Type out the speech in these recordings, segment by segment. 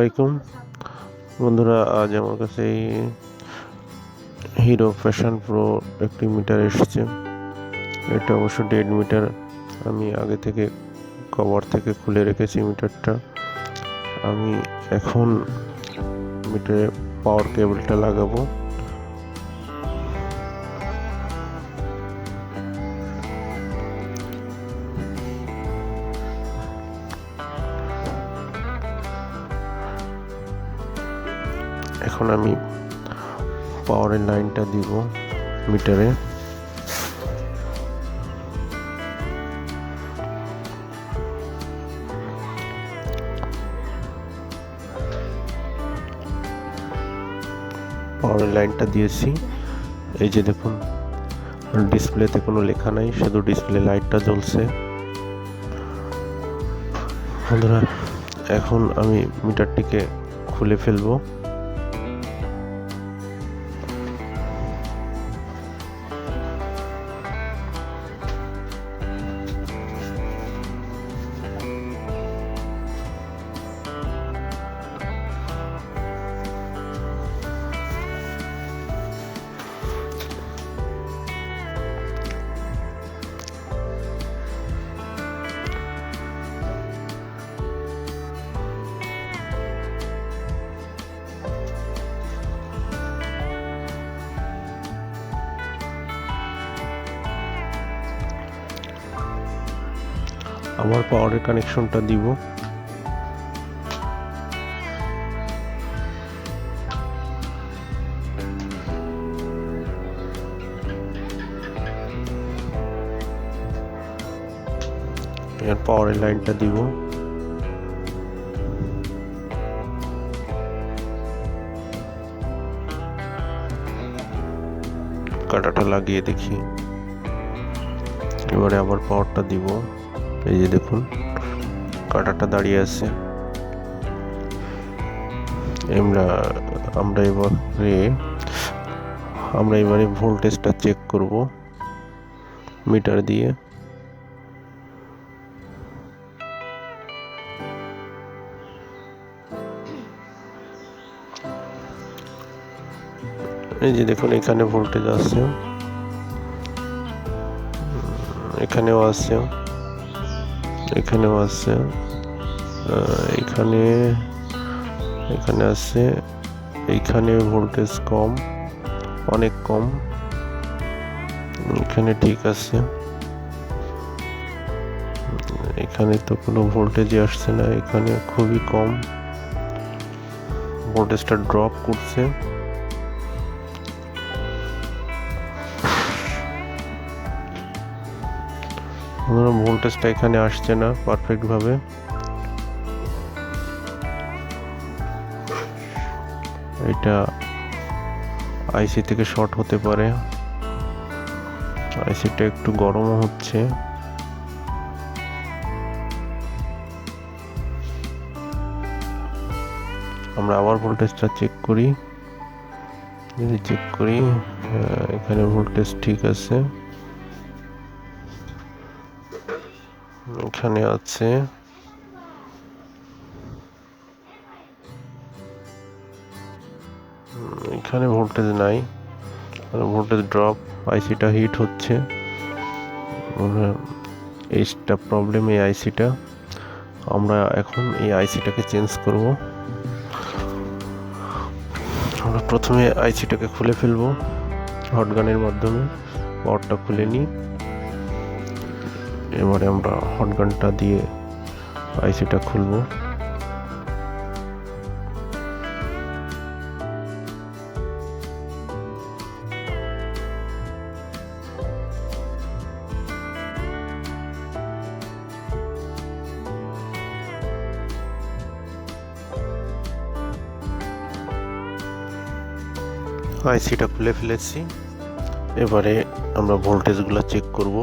আসসালামাইকুম বন্ধুরা, আজ আমার কাছে এই হিরো ফ্যাশন প্রো একটি মিটার এসেছে। এটা অবশ্য ডেড মিটার আমি আগে থেকে কভার থেকে খুলে রেখেছি মিটারটা আমি এখন মিটারে পাওয়ার কেবলটা লাগাবো। এখন আমি পাওয়ারের লাইনটা দিব মিটারে পাওয়ারের লাইনটা দিয়েছি। এই যে দেখুন ডিসপ্লেতে কোনো লেখা নাই, শুধু ডিসপ্লে লাইটটা জ্বলছে। বন্ধুরা, এখন আমি মিটারটিকে খুলে ফেলব। আবার পাওয়ারের কানেকশনটা দিব। পাওয়ারের লাইনটা দিব। কাটাটা লাগিয়ে দেখি। এবারে আবার পাওয়ারটা দিব। এই যে দেখুন, কাটারটা দাঁড়িয়ে আছে। আমরা আমরা এবারে আমরা এবারে ভোল্টেজটা চেক করব মিটার দিয়ে। এই যে দেখুন, এখানে ভোল্টেজ আছে এখানেও আছে এখানেও আছে। এখানে এখানে আছে। এইখানে ভোল্টেজ কম, অনেক কম। এখানে ঠিক আছে। এখানে তো কোনো ভোল্টেজই আসছে না, এখানে খুবই কম। ভোল্টেজটা ড্রপ করছে। ভোল্টেজটা এখানে আসছে না পারফেক্টভাবে এটা আইসি থেকে শর্ট হতে পারে। আইসিটা একটু গরমও হচ্ছে। আমরা আবার ভোল্টেজটা চেক করি। যদি চেক করি এখানে ভোল্টেজ ঠিক আছে। এখানে আছে। এখানে ভোল্টেজ নাই। ভোল্টেজ ড্রপ আইসিটা হিট হচ্ছে। এইটা প্রবলেম এই আইসিটা আমরা এখন এই আইসিটাকে চেঞ্জ করব। আমরা প্রথমে আইসিটাকে খুলে ফেলব। হটগানের মাধ্যমে। পাওয়ারটা খুলে নিই। এবারে আমরা হটগানটা দিয়ে আইসিটা খুলবো। আইসিটা খুলে ফেলেছি। এবারে আমরা ভোল্টেজগুলো চেক করব।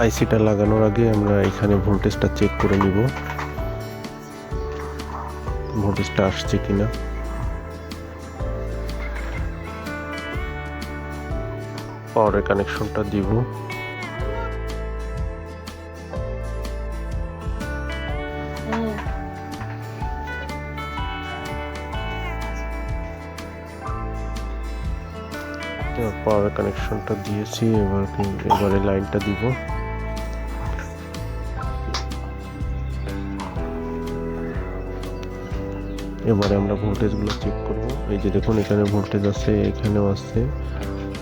আইসিটা লাগানোর আগে আমরা এখানে ভোল্টেজটা চেক করে নিব। ভোল্টেজটা আসছে কিনা। পাওয়ারের কানেকশনটা দিব। পাওয়ার কানেকশনটা দিয়েছি, এবার এবারে লাইনটা দিব। এবারে আমরা ভোল্টেজগুলো চেক করব। এই যে দেখুন, এখানে ভোল্টেজ আছে, এখানেও আছে,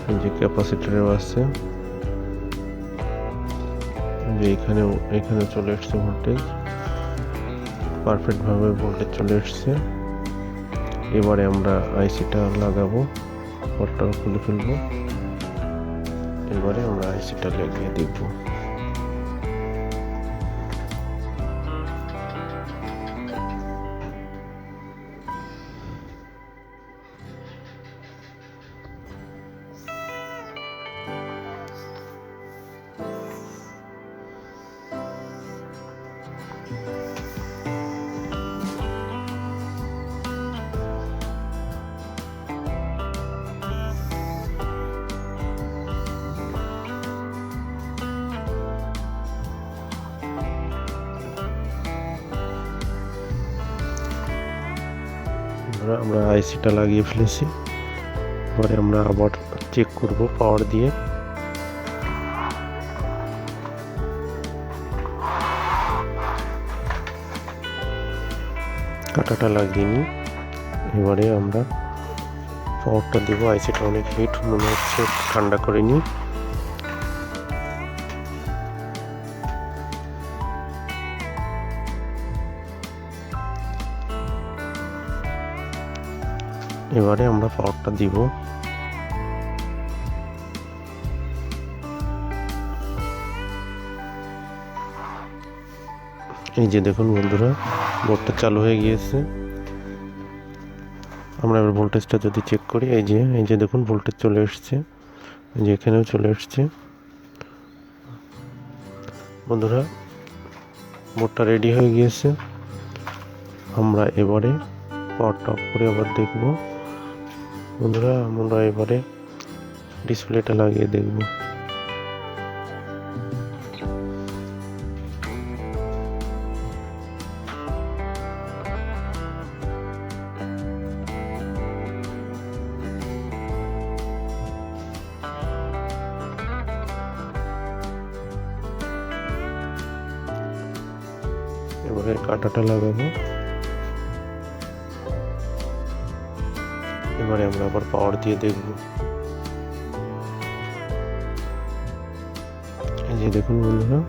এই যে ক্যাপাসিটরেও আছে। যে এখানেও এখানে চলে এসছে ভোল্টেজ পারফেক্টভাবে ভোল্টেজ চলে এসছে এবারে আমরা আইসিটা লাগাবো, পটটা খুলে ফেলব। এবারে আমরা আইসিটা লাগিয়ে দেখব। আমরা আইসিটা লাগিয়ে ফেলেছি। পরে আমরা আবার চেক করব পাওয়ার দিয়ে। কাটাটা লাগিয়ে নিই। এবারে আমরা পাওয়ারটা দেবো। আইসিটা অনেক হিট মনে হচ্ছে, ঠান্ডা করে নিই। এবারে আমরা পাওয়ারটা দিব। এই যে দেখুন বন্ধুরা, বোর্ডটা চালু হয়ে গিয়েছে। আমরা এবার ভোল্টেজটা যদি চেক করি, এই যে এই যে দেখুন ভোল্টেজ চলে এসছে। এই যে এখানেও চলে এসছে। বন্ধুরা, বোর্ডটা রেডি হয়ে গিয়েছে। আমরা এবারে পাওয়ারটা অফ করে আবার দেখব। বন্ধুরা আমরা এবারে ডিসপ্লেটা লাগিয়ে দেখব। এবারে কাঁটাটা লাগাবো। এবারে আমরা আবার পাওয়ার দিয়ে দেখব। এই যে দেখুন বন্ধুরা,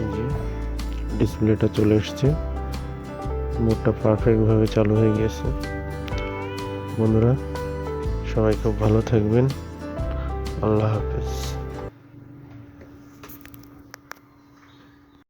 এই যে ডিসপ্লেটা চলে এসছে। মোটটা পারফেক্টভাবে চালু হয়ে গিয়েছে। বন্ধুরা, সবাই খুব ভালো থাকবেন। আল্লাহ হাফেজ।